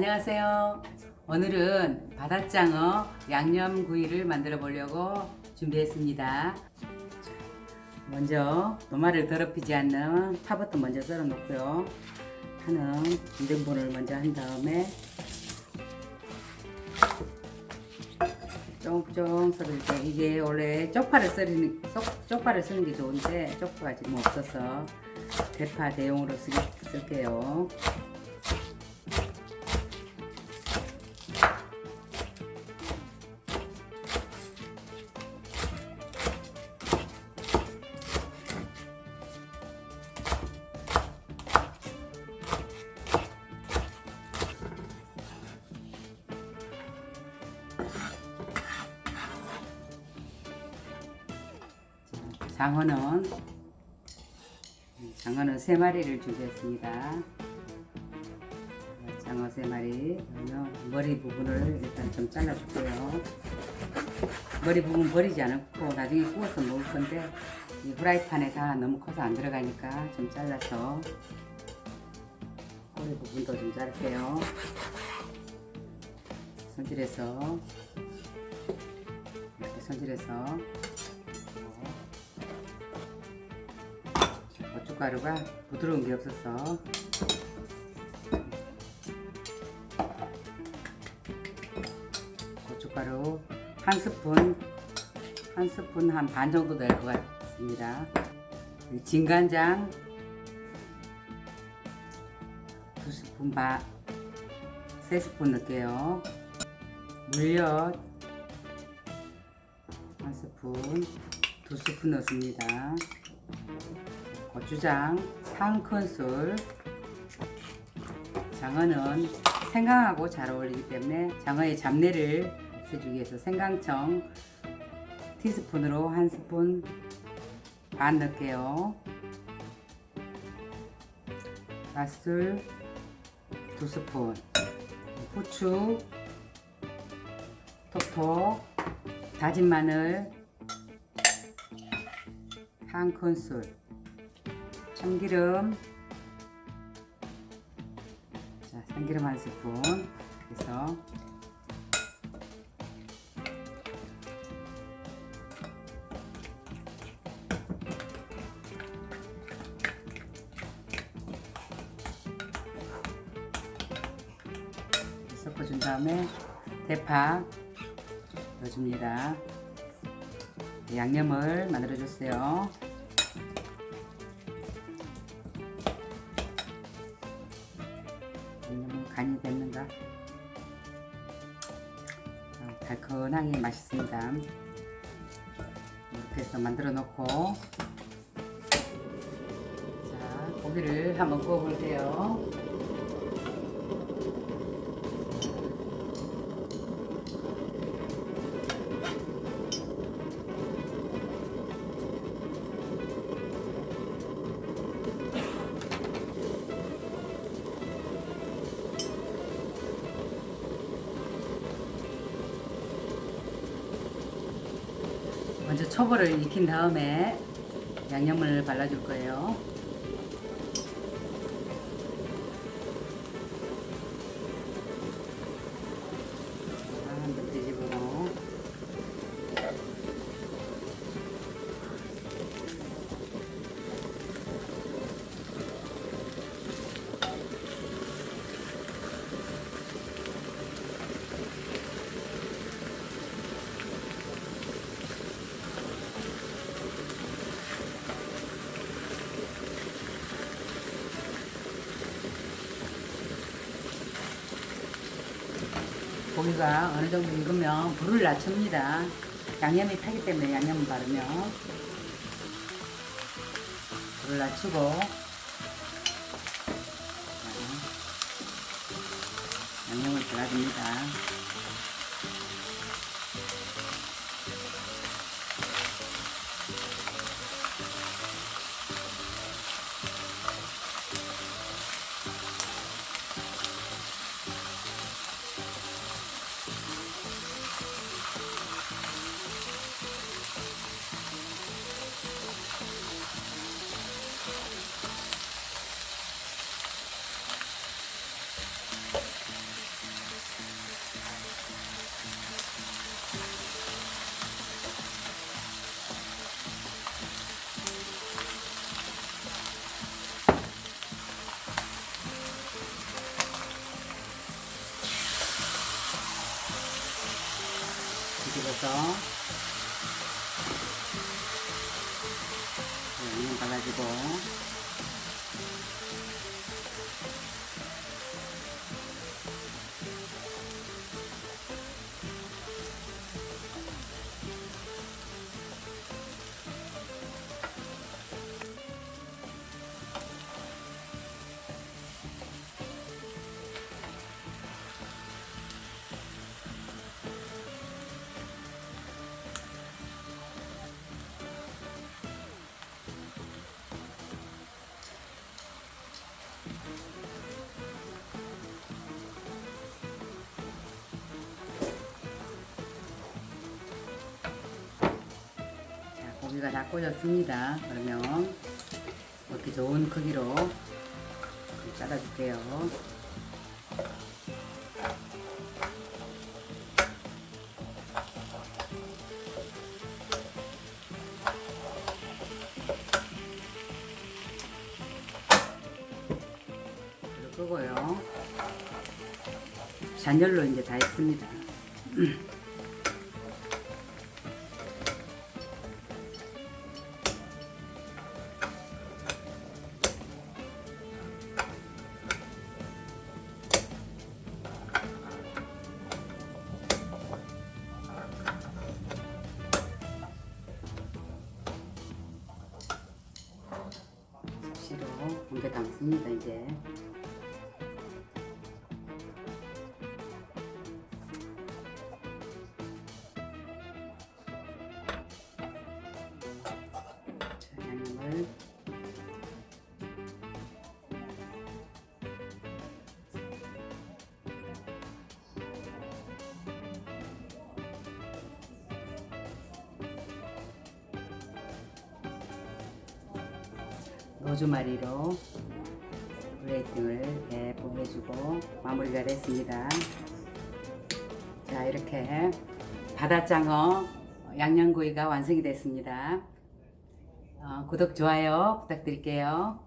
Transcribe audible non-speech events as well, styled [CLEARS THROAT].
안녕하세요. 오늘은 바닷장어 양념구이를 만들어 보려고 준비했습니다. 먼저 도마를 더럽히지 않는 파부터 먼저 썰어 놓고요. 파는 2등분을 먼저 한 다음에 쫑쫑 썰을 때 이게 원래 쪽파를 썰는 쏙- 쪽파를 쓰는 게 좋은데 쪽파가 지금 없어서 대파 대용으로 쓰, 쓸게요. 장어는 장어는 세 마리를 준비했습니다. 장어 세 마리 머리 부분을 일단 좀 잘라줄게요. 머리 부분 버리지 않고 나중에 구워서 먹을 건데 이 후라이팬에 다 너무 커서 안 들어가니까 좀 잘라서 꼬리 부분도 좀 자를게요. 손질해서 이렇게 손질해서 고춧가루가 부드러운 게 없어서 고춧가루 한 스푼 한 스푼 한 반 정도 될 것 같습니다. 진간장 두 스푼 반, 세 스푼 넣을게요. 물엿 한 스푼, 두 스푼 넣습니다. 고추장 3큰술. 장어는 생강하고 잘 어울리기 때문에 장어의 잡내를 없애주기 위해서 생강청 티스푼으로 한 스푼 반 넣을게요. 맛술 두 스푼. 후추 톡톡 다진 마늘 한 큰술 참기름. 자 참기름 한 스푼. 그래서 섞어준 다음에 대파 넣어줍니다. 양념을 만들어 주세요 간이 됐는가? 아, 달큰하게 맛있습니다. 이렇게 해서 만들어 놓고 자 고기를 한번 구워 볼게요. 먼저 초벌을 익힌 다음에 양념을 발라줄 거예요. 고기가 어느 정도 익으면 불을 낮춥니다. 양념이 타기 때문에 양념을 바르면 불을 낮추고 자, 양념을 발라줍니다. 넣어서. 네, 양념 발라주고 고기가 다 꽂았습니다. 그러면 먹기 좋은 크기로 좀 잘라줄게요. 끄고요. 잔열로 이제 다 했습니다. [CLEARS THROAT] 담습니다 이제. 로즈마리로 플레이팅을 예쁘게 해주고 마무리가 됐습니다. 자 이렇게 바다장어 양념구이가 완성이 됐습니다. 어, 구독 좋아요 부탁드릴게요.